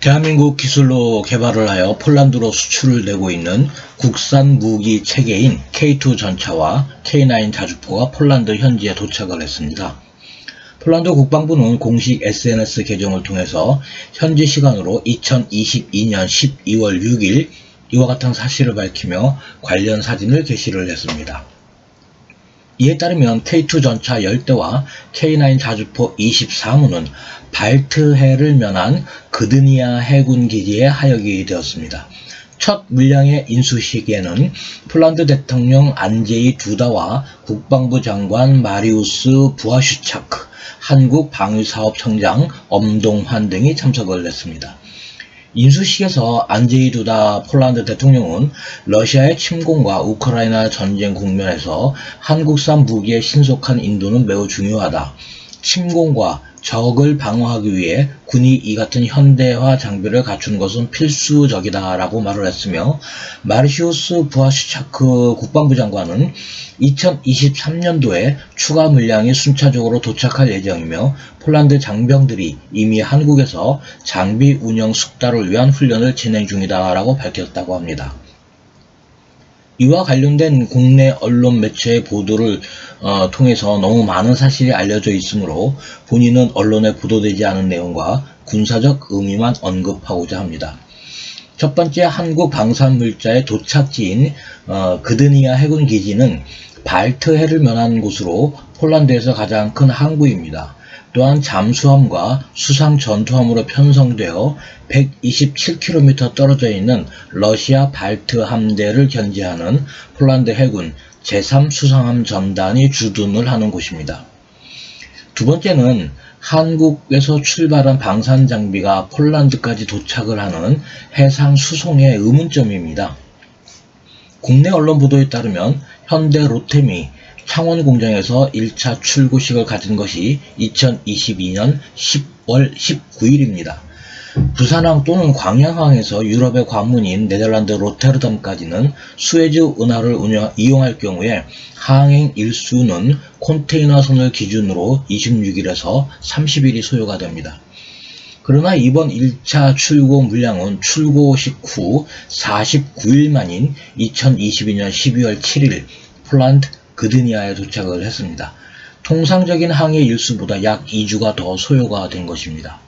대한민국 기술로 개발을 하여 폴란드로 수출을 되고 있는 국산 무기 체계인 K2 전차와 K9 자주포가 폴란드 현지에 도착을 했습니다. 폴란드 국방부는 공식 SNS 계정을 통해서 현지 시간으로 2022년 12월 6일 이와 같은 사실을 밝히며 관련 사진을 게시를 했습니다. 이에 따르면 K2 전차 10대와 K9 자주포 24문은 발트해를 면한 그드니아 해군 기지에 하역이 되었습니다. 첫 물량의 인수 시기에는 폴란드 대통령 안제이 두다와 국방부 장관 마리우스 부아슈차크, 한국 방위사업청장 엄동환 등이 참석을 했습니다. 인수식에서 안제이 두다 폴란드 대통령은 러시아의 침공과 우크라이나 전쟁 국면에서 한국산 무기의 신속한 인도는 매우 중요하다. 침공과 적을 방어하기 위해 군이 이 같은 현대화 장비를 갖추는 것은 필수적이다라고 말을 했으며 마르시우스 부아슈차크 국방부 장관은 2023년도에 추가 물량이 순차적으로 도착할 예정이며 폴란드 장병들이 이미 한국에서 장비 운영 숙달을 위한 훈련을 진행 중이다라고 밝혔다고 합니다. 이와 관련된 국내 언론 매체의 보도를 어, 통해서 너무 많은 사실이 알려져 있으므로 본인은 언론에 보도되지 않은 내용과 군사적 의미만 언급하고자 합니다. 첫 번째 한국 방산물자의 도착지인 어, 그드니아 해군 기지는 발트해를 면한 곳으로 폴란드에서 가장 큰 항구입니다. 또한 잠수함과 수상 전투함으로 편성되어 127km 떨어져 있는 러시아 발트 함대를 견제하는 폴란드 해군 제3 수상함 전단이 주둔을 하는 곳입니다. 두 번째는 한국에서 출발한 방산 장비가 폴란드까지 도착을 하는 해상 수송의 의문점입니다. 국내 언론 보도에 따르면 현대 로템이 창원 공장에서 1차 출고식을 가진 것이 2022년 10월 19일입니다. 부산항 또는 광양항에서 유럽의 관문인 네덜란드 로테르담까지는 수에즈 운하를 운영, 이용할 경우에 항행 일수는 컨테이너선을 기준으로 26일에서 30일이 소요가 됩니다. 그러나 이번 1차 출고 물량은 출고식 후 49일 만인 2022년 12월 7일 폴란드 그드니아에 도착을 했습니다. 통상적인 항해 일수보다 약 2주가 더 소요가 된 것입니다.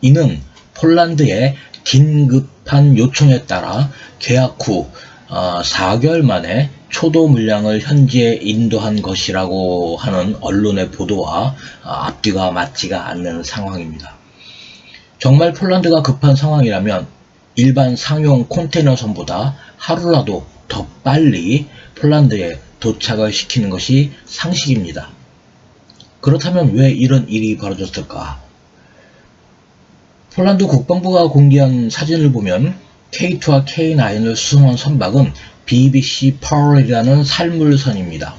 이는 폴란드의 긴급한 요청에 따라 계약 후 4개월 만에 초도 물량을 현지에 인도한 것이라고 하는 언론의 보도와 앞뒤가 맞지가 않는 상황입니다. 정말 폴란드가 급한 상황이라면 일반 상용 컨테이너선보다 하루라도 더 빨리 폴란드에 도착을 시키는 것이 상식입니다. 그렇다면 왜 이런 일이 벌어졌을까? 폴란드 국방부가 공개한 사진을 보면 K2와 K9을 수송한 선박은 BBC Pearl이라는 살물선입니다.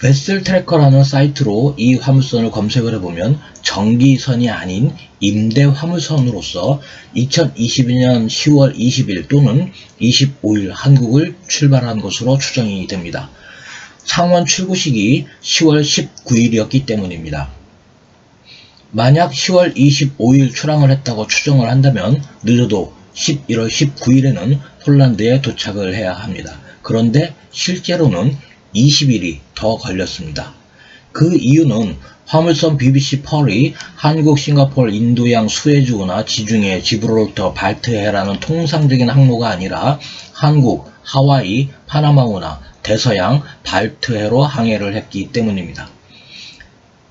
베슬 트래커라는 사이트로 이 화물선을 검색을 해보면 정기선이 아닌 임대 화물선으로서 2022년 10월 20일 또는 25일 한국을 출발한 것으로 추정이 됩니다. 창원 출고식이 10월 19일이었기 때문입니다. 만약 10월 25일 출항을 했다고 추정을 한다면 늦어도 11월 19일에는 폴란드에 도착을 해야 합니다. 그런데 실제로는 20일이 더 걸렸습니다. 그 이유는 화물선 BBC 펄이 한국, 싱가폴, 인도양, 수에즈우나 지중해, 지브롤터, 발트해라는 통상적인 항로가 아니라 한국, 하와이, 파나마우나, 대서양, 발트해로 항해를 했기 때문입니다.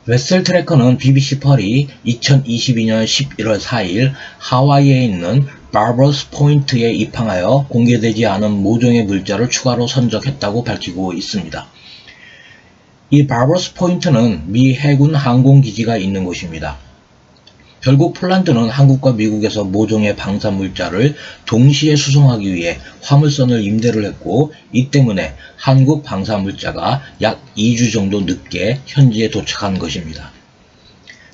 웨셀 트래커는 BBC 펄이 2022년 11월 4일 하와이에 있는 바버스 포인트에 입항하여 공개되지 않은 모종의 물자를 추가로 선적했다고 밝히고 있습니다. 이 바버스 포인트는 미 해군 항공기지가 있는 곳입니다. 결국 폴란드는 한국과 미국에서 모종의 방산 물자를 동시에 수송하기 위해 화물선을 임대를 했고 이 때문에 한국 방산 물자가 약 2주 정도 늦게 현지에 도착한 것입니다.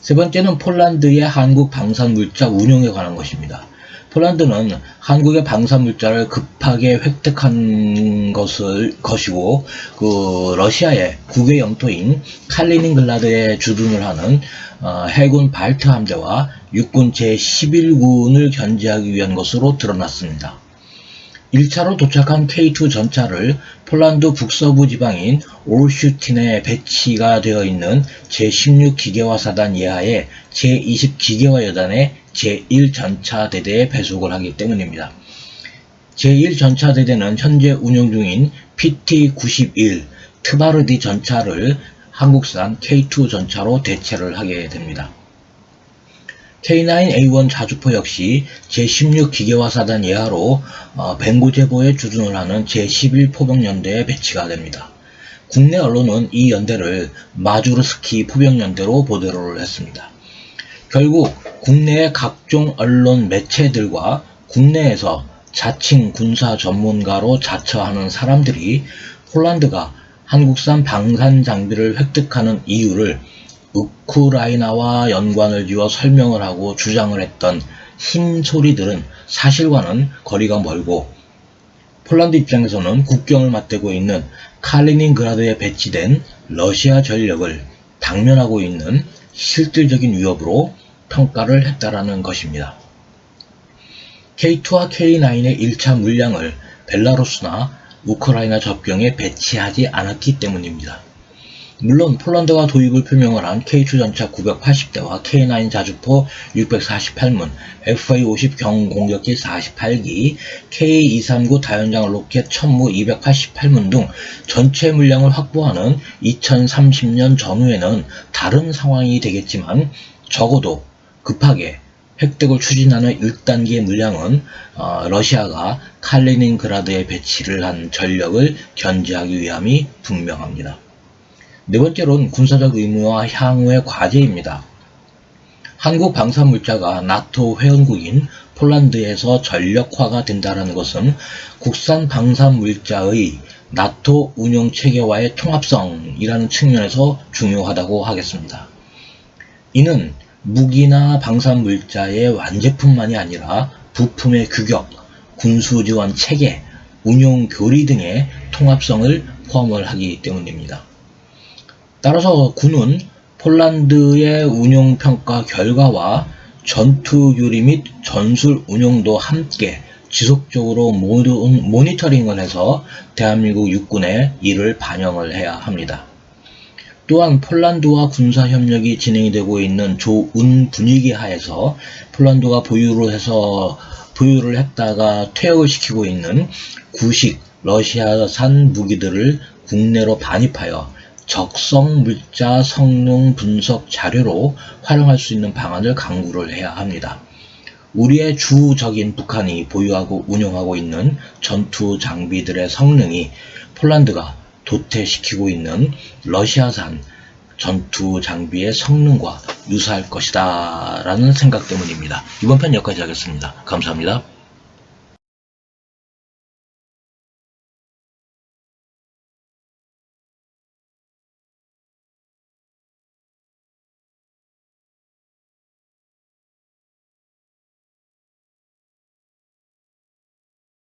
세 번째는 폴란드의 한국 방산 물자 운용에 관한 것입니다. 폴란드는 한국의 방산 물자를 급하게 획득한 것을 것이고 그 러시아의 국외 영토인 칼리닝글라드에 주둔을 하는 어, 해군 발트 함대와 육군 제11군을 견제하기 위한 것으로 드러났습니다. 1차로 도착한 K2 전차를 폴란드 북서부 지방인 올슈틴에 배치가 되어 있는 제16기계화 사단 예하의 제20기계화 여단의 제1전차대대에 배속을 하기 때문입니다. 제1전차대대는 현재 운영 중인 PT-91 트바르디 전차를 한국산 K2 전차로 대체를 하게 됩니다. K9A1 자주포 역시 제16 기계화사단 예하로 어, 벵고제보에 주둔을 하는 제11 포병연대에 배치가 됩니다. 국내 언론은 이 연대를 마주르스키 포병연대로 보도를 했습니다. 결국 국내의 각종 언론 매체들과 국내에서 자칭 군사 전문가로 자처하는 사람들이 폴란드가 한국산 방산 장비를 획득하는 이유를 우크라이나와 연관을 지어 설명을 하고 주장을 했던 흰 소리들은 사실과는 거리가 멀고 폴란드 입장에서는 국경을 맞대고 있는 칼리닝그라드에 배치된 러시아 전력을 당면하고 있는 실질적인 위협으로 평가를 했다라는 것입니다. K2와 K9의 1차 물량을 벨라루스나 우크라이나 접경에 배치하지 않았기 때문입니다. 물론 폴란드가 도입을 표명을 한 K2 전차 980대와 K9 자주포 648문, FA-50 경공격기 48기, K239 다연장 로켓 천무 288문 등 전체 물량을 확보하는 2030년 전후에는 다른 상황이 되겠지만 적어도 급하게 획득을 추진하는 1단계 물량은 어, 러시아가 칼리닝그라드에 배치를 한 전력을 견제하기 위함이 분명합니다. 네 번째로는 군사적 의무와 향후의 과제입니다. 한국 방산물자가 나토 회원국인 폴란드에서 전력화가 된다는 것은 국산 방산물자의 나토 운영 체계와의 통합성이라는 측면에서 중요하다고 하겠습니다. 이는 무기나 방산물자의 완제품만이 아니라 부품의 규격, 군수 지원 체계, 운용 교리 등의 통합성을 포함을 하기 때문입니다. 따라서 군은 폴란드의 운용 평가 결과와 전투 유리 및 전술 운용도 함께 지속적으로 모니터링을 해서 대한민국 육군에 이를 반영을 해야 합니다. 또한 폴란드와 군사 협력이 진행이 되고 있는 좋은 분위기 하에서 폴란드가 보유를 해서 보유를 했다가 퇴역을 시키고 있는 구식 러시아산 무기들을 국내로 반입하여 적성 물자 성능 분석 자료로 활용할 수 있는 방안을 강구를 해야 합니다. 우리의 주적인 북한이 보유하고 운영하고 있는 전투 장비들의 성능이 폴란드가 도태시키고 있는 러시아산 전투 장비의 성능과 유사할 것이다 라는 생각 때문입니다. 이번 편 여기까지 하겠습니다. 감사합니다.